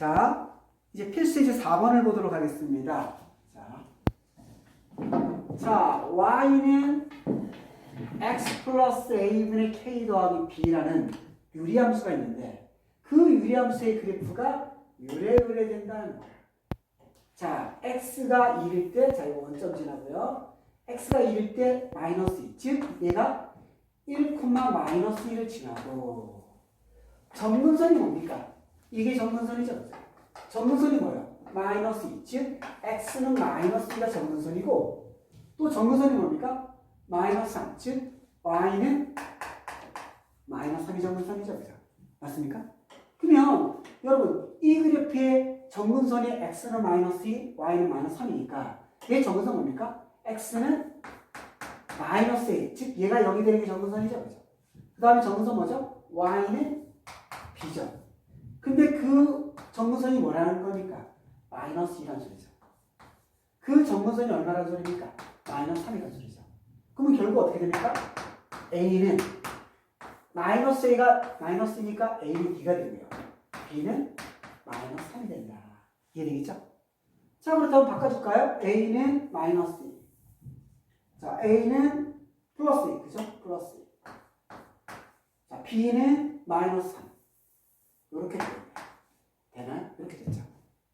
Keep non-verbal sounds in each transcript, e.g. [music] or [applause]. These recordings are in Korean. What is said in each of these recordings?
자, 이제 필수 이제 4번을 보도록 하겠습니다. 자, 자 y는 x 플러스 a분의 k 더하기 b라는 유리함수가 있는데 그 유리함수의 그래프가 요래요래 된다는 거야. 자, x가 1일 때, 자, 이거 원점 지나고요. x가 1일 때 마이너스 2, 즉 얘가 1, 마이너스 1을 지나고 점근선이 뭡니까? 이게 점근선이죠. 점근선이 뭐예요? 마이너스 2, 즉 x는 마이너스 2가 점근선이고 또 점근선이 뭡니까? 마이너스 3, 즉 y는 마이너스 3이 점근선이죠. 그죠? 맞습니까? 그러면 여러분 이 그래프의 점근선이 x는 마이너스 2, y는 마이너스 3이니까 얘 점근선 뭡니까? x는 마이너스 1, 즉 얘가 여기 되는 게 점근선이죠. 그죠? 그 다음에 점근선 뭐죠? y는 b죠. 근데 그 점근선이 뭐라는 겁니까? 마이너스 2라는 소리죠. 그 점근선이 얼마라는 소리입니까? 마이너스 3이라는 소리죠. 그러면 결국 어떻게 됩니까? a는 마이너스 a가 마이너스니까 a는 b가 되고요. b는 마이너스 3이 된다. 이해되겠죠? 자, 그렇다면 바꿔줄까요? a는 마이너스 2. 자, a는 플러스 2, 그죠? 플러스 2. 자, b는 마이너스 3. 이렇게. 되나요? 이렇게 됐죠.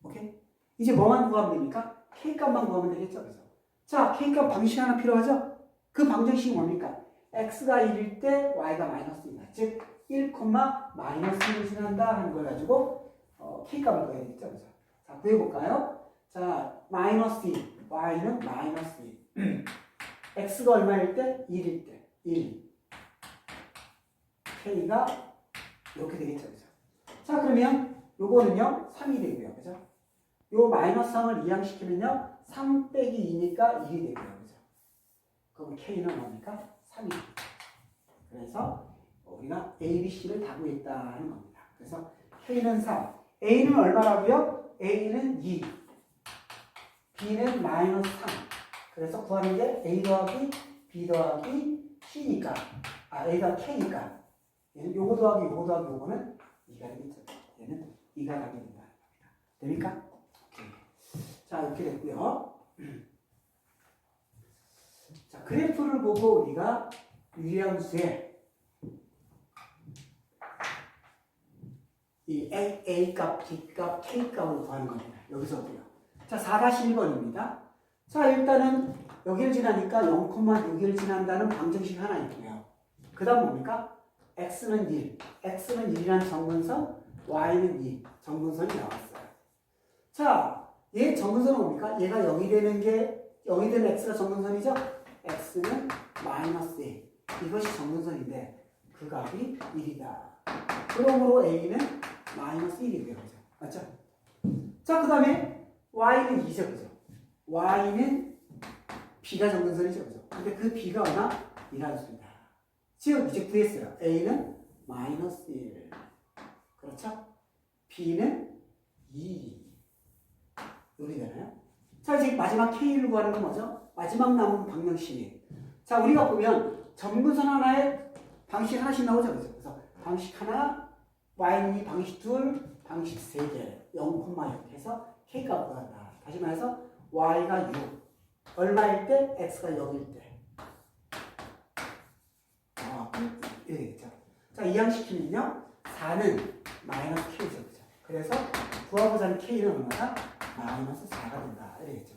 오케이? 이제 뭐만 구하면 됩니까? k 값만 구하면 되겠죠, 그죠? 자, k 값 방식 하나 필요하죠? 그 방정식이 뭡니까? x가 1일 때 y가 마이너스 2다. 즉, 1, 마이너스 1을 지난다 하는 걸 가지고 어, k 값을 구해야 되겠죠, 그죠? 자, 구해볼까요? 자, 마이너스 2, y는 마이너스 2. [clears throat] x가 얼마일 때? 1일 때. 1. k가 이렇게 되겠죠, 그죠? 자, 그러면 요거는요, 3이 되고요, 그죠? 요 마이너스 3을 이항시키면요, 3 빼기 2니까 1이 되고요, 그죠? 그럼 k는 뭡니까? 3이. 그래서 우리가 A, B, C를 다 구했다는 겁니다. 그래서 k는 3, A는 얼마라고요? A는 2, B는 마이너스 3. 그래서 구하는 게 A 더하기 B 더하기 C니까, 아, A가 K니까, 요거 더하기 요거 더하기 요거는 2가 되겠죠. 얘는 2가 가게 겁니다. 됩니까? 자, 이렇게 됐고요. [clears throat] 자, 그래프를 보고 우리가 유리함수의 이 A, A 값, B 값, K 값을 구하는 겁니다. 여기서부터요. 자, 4-1번입니다. 자, 일단은 여기를 지나니까 0,6을 지난다는 방정식 하나 있고요. 그 다음 뭡니까? X는 1, x는 1이라는 정근선, y는 2, 정근선이 나왔어요. 자, 얘 정근선은 뭡니까? 얘가 0이 되는 게, 0이 되는 x가 정근선이죠? x는 마이너스 1. 이것이 정근선인데, 그 값이 1이다. 그러므로 a는 마이너스 1이고요. 그죠? 맞죠? 자, 그 다음에 y는 2죠. 그죠? y는 b가 정근선이죠. 그죠? 근데 그 b가 얼마? 2라는 소리다. 즉, 이제 구했어요. a는 마이너스 1. 그렇죠? b는 2. 이렇게 되나요? 자, 이제 마지막 k를 구하는 건 뭐죠? 마지막 남은 방정식이. 자, 우리가 보면 정근선 하나에 방식 하나씩 나오죠. 그죠? 그래서 방식 하나, y는 2, 방식 둘, 방식 세 개, 0,6 해서 k값 구한다. 다시 말해서 y가 6. 얼마일 때? x가 0일 때. 아, 이렇게 되겠죠. 자, 이항시키면요. 4는 마이너스 k죠. 그죠? 그래서 구하고자 k는 얼마다? 마이너스 4가 된다. 이렇겠죠.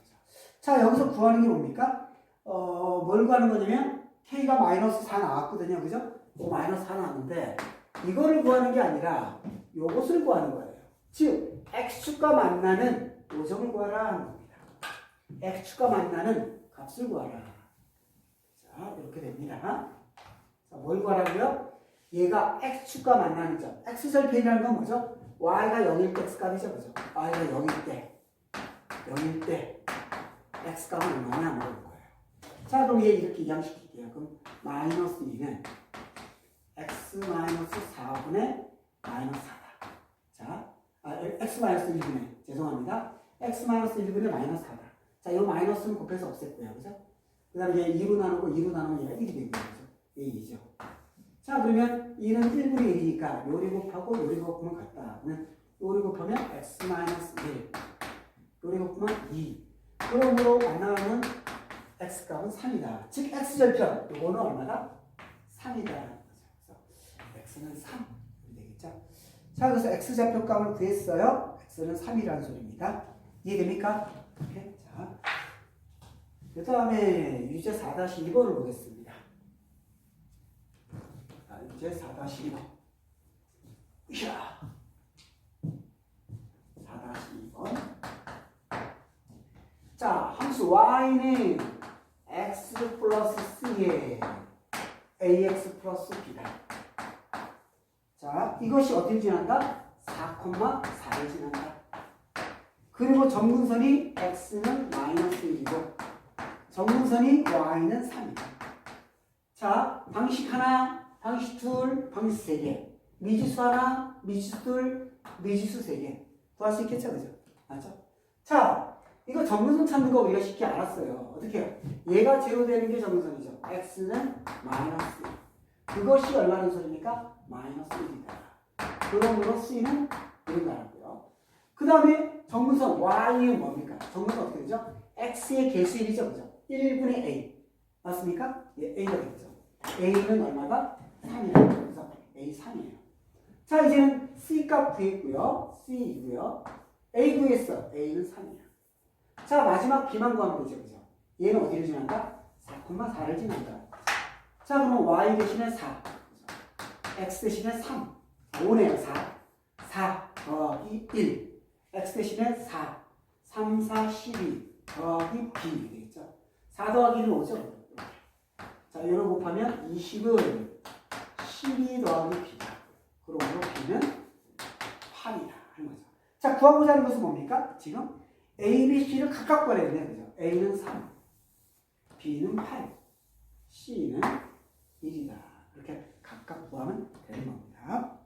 자, 여기서 구하는 게 뭡니까? 어, 뭘 구하는 거냐면 k가 마이너스 4 나왔거든요. 그죠? 그 마이너스 4 나왔는데 이거를 구하는 게 아니라 요것을 구하는 거예요. 즉, x축과 만나는 요점을 구하라 하는 겁니다. x축과 만나는 값을 구하라. 자, 이렇게 됩니다. 자, 뭘 구하라고요? 얘가 x축과 만나는 점. x절편이라는 건 뭐죠? y가 0일 때 x값이죠. 그죠? y가 0일 때, 0일 때 x값은 얼마냐 물어볼 거예요. 자, 그럼 얘 이렇게 이항시킬게요. 그럼 마이너스 2는 x 마이너스 4분의 마이너스 4다. 자, 아, x 마이너스 1분의, 죄송합니다. x 마이너스 1분의 마이너스 4다. 자, 이 마이너스는 곱해서 없앴고요. 그죠? 그 다음에 얘 2로 나누고 2로 나누면 얘가 1이 되고요. 그죠? 얘 2죠. 자, 그러면 2는 1분의 1이니까 요리 곱하고 요리 곱하면 같다. 그러면 요리 곱하면 x 마이너스 1. 요리 곱하면 2. 그러므로 만나는 x 값은 3이다. 즉 x 절편 요거는 얼마다? 3이다. 그래서 x는 3 이렇게 되겠죠. 자 그래서 x 좌표 값을 구했어요. x는 3이라는 소리입니다. 이해됩니까? 오케이. 자, 그 다음에 유제 4-2번을 보겠습니다. 자, 유제 4-2번. 으쌰. 4-2번. 자, 함수 y는 x 플러스 c에 ax 플러스 b다. 자, 이것이 어디를 지난다? 4,4를 지난다. 그리고 정근선이 x는 마이너스 1이고 정근선이 y는 3이다. 자, 방식 하나, 방식 둘, 방식 세 개. 미지수 하나, 미지수 둘, 미지수 세 개. 구할 수 있겠죠, 그죠? 맞죠? 자, 이거 정근선 찾는 거 우리가 쉽게 알았어요. 어떻게 해요? 얘가 제로 되는 게 정근선이죠. x는 마이너스 1. 그것이 얼마나 소리입니까? 마이너스 1이다. 그러므로 c는 이런 거라고요. 그 다음에 정근선 y는 뭡니까? 정근선 어떻게 되죠? x의 개수 1이죠, 그죠? 1분의 a. 맞습니까? 예, a가 되겠죠. a는 얼마다? 3이다. 그래서 a 3이에요. 자, 이제는 c 값 구했고요. c이고요. a 구했어. a는 3이야. 자, 마지막 b만 구하면 되죠, 그죠? 얘는 어디를 지난다? 4,4를 지난다. 자, 그럼 y 대신에 4. x 대신에 3. 5네요, 4. 4 더하기 1. x 대신에 4. 3, 4, 12 더하기 b 되겠죠? 4 더하기 1은 5죠? 자, 이걸 곱하면 20은 12 더하기 B다. 그러므로 B는 8이다. 하는 거죠. 자, 구하고자 하는 것은 뭡니까? 지금 A, B, C를 각각 구해야 되네. 그죠? A는 3, B는 8, C는 1이다. 이렇게 각각 구하면 되는 겁니다.